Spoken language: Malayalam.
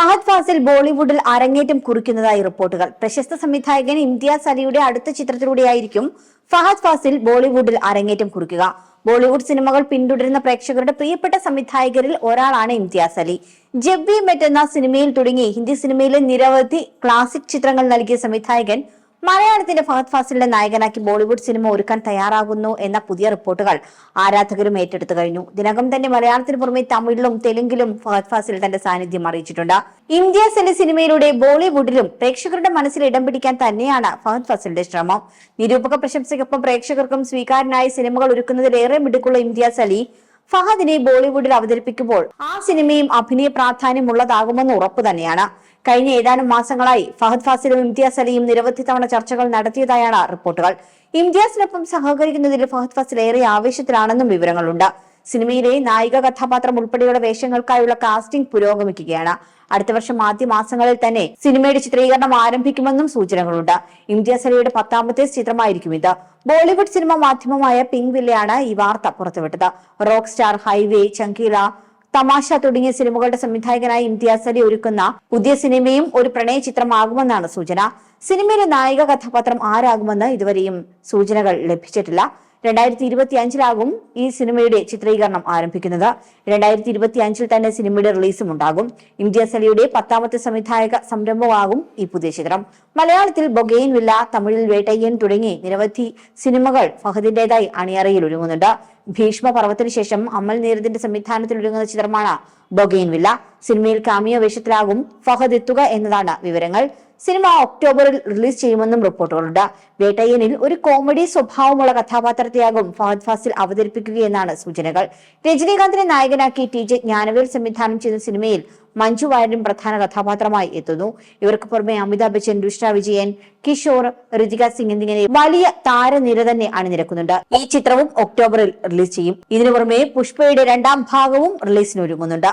ഫഹദ് ഫാസിൽ ബോളിവുഡിൽ അരങ്ങേറ്റം കുറിക്കുന്നതായി റിപ്പോർട്ടുകൾ. പ്രശസ്ത സംവിധായകൻ ഇംതിയാസ് അലിയുടെ അടുത്ത ചിത്രത്തിലൂടെയായിരിക്കും ഫഹദ് ഫാസിൽ ബോളിവുഡിൽ അരങ്ങേറ്റം കുറിക്കുക. ബോളിവുഡ് സിനിമകൾ പിന്തുടരുന്ന പ്രേക്ഷകരുടെ പ്രിയപ്പെട്ട സംവിധായകരിൽ ഒരാളാണ് ഇംതിയാസ് അലി ജബ്ബി മെറ്റ് എന്ന സിനിമയിൽ തുടങ്ങി. ഹിന്ദി സിനിമയിലെ നിരവധി ക്ലാസിക് ചിത്രങ്ങൾ നൽകിയ സംവിധായകൻ മലയാളത്തിന്റെ ഫഹദ് ഫാസിലിനെ നായകനാക്കി ബോളിവുഡ് സിനിമ ഒരുക്കാൻ തയ്യാറാകുന്നു എന്ന പുതിയ റിപ്പോർട്ടുകൾ ആരാധകരും ഏറ്റെടുത്തു കഴിഞ്ഞു. ഇതിനകം തന്നെ മലയാളത്തിന് പുറമെ തമിഴിലും തെലുങ്കിലും ഫഹദ് ഫാസിൽ തന്റെ സാന്നിധ്യം അറിയിച്ചിട്ടുണ്ട്. ഇന്ത്യ എന്ന സിനിമയിലൂടെ ബോളിവുഡിലും പ്രേക്ഷകരുടെ മനസ്സിൽ ഇടം പിടിക്കാൻ തന്നെയാണ് ഫഹദ് ഫാസിലിന്റെ ശ്രമം. നിരൂപക പ്രശംസയ്ക്കൊപ്പം പ്രേക്ഷകർക്കും സ്വീകാരനായ സിനിമകൾ ഒരുക്കുന്നതിലേറെ മിടുക്കുള്ള ഇന്ത്യ സലി ഫഹദിനെ ബോളിവുഡിൽ അവതരിപ്പിക്കുമ്പോൾ ആ സിനിമയും അഭിനയ പ്രാധാന്യമുള്ളതാകുമെന്ന് ഉറപ്പ് തന്നെയാണ്. കഴിഞ്ഞ ഏതാനും മാസങ്ങളായി ഫഹദ് ഫാസിലും ഇംതിയാസ് അലിയും നിരവധി തവണ ചർച്ചകൾ നടത്തിയതായാണ് റിപ്പോർട്ടുകൾ. ഇംതിയാസിനൊപ്പം സഹകരിക്കുന്നതിൽ ഫഹദ് ഫാസിൽ ഏറെ ആവേശത്തിലാണെന്നും വിവരങ്ങളുണ്ട്. സിനിമയിലെ നായിക കഥാപാത്രം ഉൾപ്പെടെയുള്ള വേഷങ്ങൾക്കായുള്ള കാസ്റ്റിംഗ് പുരോഗമിക്കുകയാണ്. അടുത്ത വർഷം ആദ്യ മാസങ്ങളിൽ തന്നെ സിനിമയുടെ ചിത്രീകരണം ആരംഭിക്കുമെന്നും സൂചനകളുണ്ട്. ഇംതിയാസ് അലിയുടെ പത്താമത്തെ ചിത്രമായിരിക്കും ഇത്. ബോളിവുഡ് സിനിമ മാധ്യമമായ പിങ്ക് വില്ലയാണ് ഈ വാർത്ത പുറത്തുവിട്ടത്. റോക്ക് സ്റ്റാർ ഹൈവേ ചങ്കീല തമാശ തുടങ്ങിയ സിനിമകളുടെ സംവിധായകനായി ഇംതിയാസ് അലി ഒരുക്കുന്ന പുതിയ സിനിമയും ഒരു പ്രണയ ചിത്രമാകുമെന്നാണ് സൂചന. സിനിമയിലെ നായിക കഥാപാത്രം ആരാകുമെന്ന് ഇതുവരെയും സൂചനകൾ ലഭിച്ചിട്ടില്ല. രണ്ടായിരത്തി ഇരുപത്തി അഞ്ചിലാകും ഈ സിനിമയുടെ ചിത്രീകരണം ആരംഭിക്കുന്നത്. രണ്ടായിരത്തി ഇരുപത്തി അഞ്ചിൽ തന്നെ സിനിമയുടെ റിലീസും ഉണ്ടാകും ഇംതിയാസ് അലിയുടെ പത്താമത്തെ സംവിധായക സംരംഭമാകും ഈ പുതിയ ചിത്രം. മലയാളത്തിൽ ബൊഗെയിൻ വില്ല തമിഴിൽ വേട്ടയ്യൻ തുടങ്ങി നിരവധി സിനിമകൾ ഫഹദിന്റേതായി അണിയറയിൽ ഒരുങ്ങുന്നുണ്ട്. ഭീഷ്മ പർവത്തിന് ശേഷം അമൽ നീരദിന്റെ സംവിധാനത്തിൽ ഒരുങ്ങുന്ന ചിത്രമാണ് ബൊഗെയിൻ വില്ല. സിനിമയിൽ കാമിയ വേഷത്തിലാകും ഫഹദ് എത്തുക എന്നതാണ് വിവരങ്ങൾ. സിനിമ ഒക്ടോബറിൽ റിലീസ് ചെയ്യുമെന്നും റിപ്പോർട്ടുകളുണ്ട്. വേട്ടയ്യനിൽ ഒരു കോമഡി സ്വഭാവമുള്ള കഥാപാത്രത്തെയാകും ഫഹദ് ഫാസിൽ അവതരിപ്പിക്കുകയെന്നാണ് സൂചനകൾ. രജനീകാന്തിനെ നായകനാക്കി ടി ജെ ജ്ഞാനവേൽ സംവിധാനം ചെയ്യുന്ന സിനിമയിൽ മഞ്ജു വാര്യരും പ്രധാന കഥാപാത്രമായി എത്തുന്നു. ഇവർക്ക് പുറമെ അമിതാഭ് ബച്ചൻ രുഷ്ണ വിജയൻ കിഷോർ ഋതിക സിംഗ് എന്നിങ്ങനെ വലിയ താരനിര തന്നെ അണിനിരക്കുന്നുണ്ട്. ഈ ചിത്രവും ഒക്ടോബറിൽ റിലീസ് ചെയ്യും. ഇതിനു പുറമെ പുഷ്പയുടെ രണ്ടാം ഭാഗവും റിലീസിന് ഒരുങ്ങുന്നുണ്ട്